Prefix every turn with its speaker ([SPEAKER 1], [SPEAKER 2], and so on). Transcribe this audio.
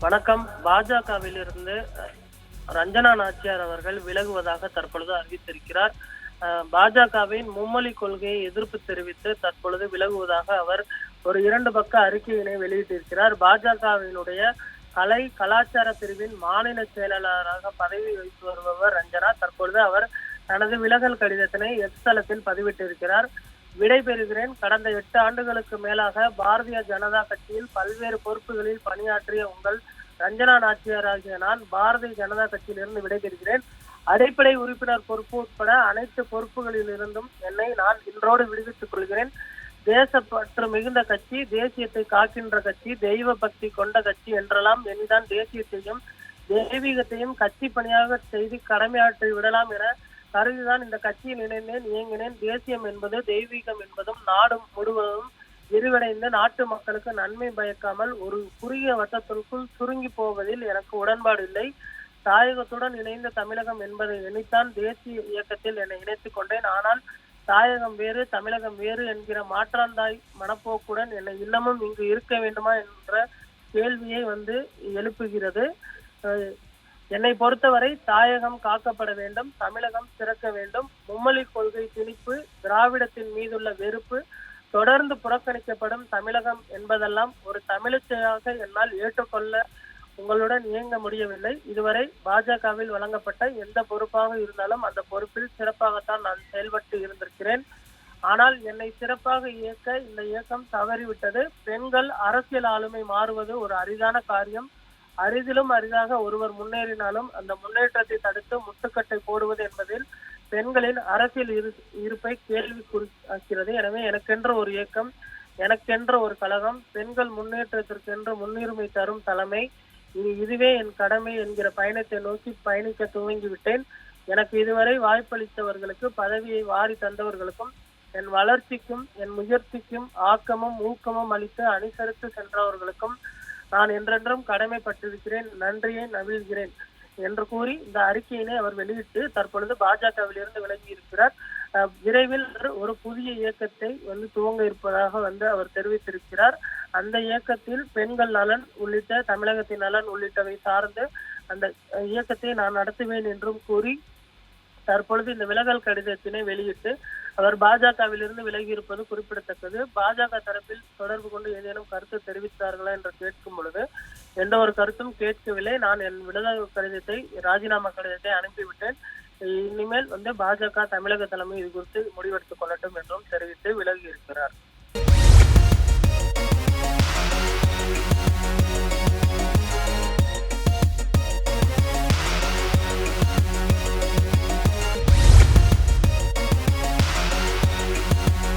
[SPEAKER 1] வணக்கம். பாஜகவிலிருந்து ரஞ்சனா நாச்சியார் அவர்கள் விலகுவதாக தற்பொழுது அறிவித்திருக்கிறார். அஹ், பாஜகவின் மும்மொழி கொள்கையை எதிர்ப்பு தெரிவித்து தற்பொழுது விலகுவதாக அவர் ஒரு இரண்டு பக்க அறிக்கையினை வெளியிட்டிருக்கிறார். பாஜகவினுடைய கலை கலாச்சார பிரிவின் மாநில செயலாளராக பதவி வகித்து வருபவர் ரஞ்சனா. தற்பொழுது அவர் தனது விலகல் கடிதத்தினை எக்ஸ் தளத்தில் பதிவிட்டிருக்கிறார். விடைபெறுகிறேன். கடந்த எட்டு ஆண்டுகளுக்கு மேலாக பாரதிய ஜனதா கட்சியில் பல்வேறு பொறுப்புகளில் பணியாற்றிய உங்கள் ரஞ்சனா நாச்சியார் ஆகிய நான் பாரதிய ஜனதா கட்சியிலிருந்து விடைபெறுகிறேன். அடிப்படை உறுப்பினர் பொறுப்பு உட்பட அனைத்து பொறுப்புகளில் இருந்தும் என்னை நான் இன்றோடு விடுவித்துக் கொள்கிறேன். தேசப்பற்று மிகுந்த கட்சி தேசியத்தை காக்கின்ற கட்சி தெய்வ பக்தி கொண்ட கட்சி என்றெல்லாம் எண்ணிதான் தேசியத்தையும் தெய்வீகத்தையும் கட்சி பணியாக செய்து கடமையாற்றி விடலாம் என கருதிதான் இந்த கட்சியில் இணைந்தேன் இயங்கினேன். தேசியம் என்பது தெய்வீகம் என்பதும் நாடும் முழுவதும் விரிவடைந்து நாட்டு மக்களுக்கு நன்மை பயக்காமல் ஒரு குறுகிய வட்டத்திற்குள் சுருங்கி போவதில் எனக்கு உடன்பாடு இல்லை. தாயகத்துடன் இணைந்த தமிழகம் என்பதை எண்ணித்தான் தேசிய இயக்கத்தில் என்னை இணைத்துக் கொண்டேன். ஆனால் தாயகம் வேறு தமிழகம் வேறு என்கிற மாற்றாந்தாய் மனப்போக்குடன் என்னை இல்லமும் இங்கு இருக்க வேண்டுமா என்ற கேள்வியை வந்து எழுப்புகிறது. என்னை பொறுத்தவரை தாயகம் காக்கப்பட வேண்டும் தமிழகம் சிறக்க வேண்டும். மும்மொழி கொள்கை திணிப்பு திராவிடத்தின் மீதுள்ள வெறுப்பு தொடர்ந்து புறக்கணிக்கப்படும் தமிழகம் என்பதெல்லாம் ஒரு தமிழச்சையாக என்னால் ஏற்றுக்கொள்ள உங்களுடன் இயங்க முடியவில்லை. இதுவரை பாஜகவில் வழங்கப்பட்ட எந்த பொறுப்பாக இருந்தாலும் அந்த பொறுப்பில் சிறப்பாகத்தான் நான் செயல்பட்டு இருந்திருக்கிறேன். ஆனால் என்னை சிறப்பாக இயக்க இந்த இயக்கம் தவறிவிட்டது. பெண்கள் அரசியல் ஆளுமை மாறுவது ஒரு அரிதான காரியம். அரிதிலும் அரிதாக ஒருவர் முன்னேறினாலும் அந்த முன்னேற்றத்தை தடுத்து முட்டுக்கட்டை போடுவது என்பதில் பெண்களின் அரசியல் இரு இருப்பை குறிக்கிறது எனவே எனக்கென்ற ஒரு இயக்கம் எனக்கென்ற ஒரு கழகம் பெண்கள் முன்னேற்றத்திற்கென்று முன்னுரிமை தரும் தலைமை இனி இதுவே என் கடமை என்கிற பயணத்தை நோக்கி பயணிக்க துவங்கி விட்டேன் எனக்கு இதுவரை வாய்ப்பளித்தவர்களுக்கு பதவியை வாரி தந்தவர்களுக்கும் என் வளர்ச்சிக்கும் என் முயற்சிக்கும் ஆக்கமும் ஊக்கமும் அளித்து அனுசரித்து சென்றவர்களுக்கும் நான் என்றென்றும் கடமைப்பட்டிருக்கிறேன் நன்றியை நவிழ்கிறேன் என்று கூறி இந்த அறிக்கையினை அவர் வெளியிட்டு தற்பொழுது பாஜகவிலிருந்து விலகி இருக்கிறார் அஹ் விரைவில் ஒரு புதிய இயக்கத்தை வந்து துவங்க இருப்பதாக வந்து அவர் தெரிவித்திருக்கிறார். அந்த இயக்கத்தில் பெண்கள் நலன் உள்ளிட்ட தமிழகத்தின் நலன் உள்ளிட்டவை சார்ந்து அந்த இயக்கத்தை நான் நடத்துவேன் என்றும் கூறி தற்பொழுது இந்த விலகல் கடிதத்தினை வெளியிட்டு அவர் பாஜகவிலிருந்து விலகி இருப்பது குறிப்பிடத்தக்கது. பாஜக தரப்பில் தொடர்பு கொண்டு ஏதேனும் கருத்து தெரிவித்தார்களா என்று கேட்கும் பொழுது எந்த ஒரு கருத்தும் கேட்கவில்லை. நான் என் விடுதலை கடிதத்தை ராஜினாமா கடிதத்தை அனுப்பிவிட்டேன். இனிமேல் வந்து பாஜக தமிழக தலைமை இது குறித்து முடிவெடுத்துக் கொள்ளட்டும் என்றும் தெரிவித்து விலகி இருக்கிறார்.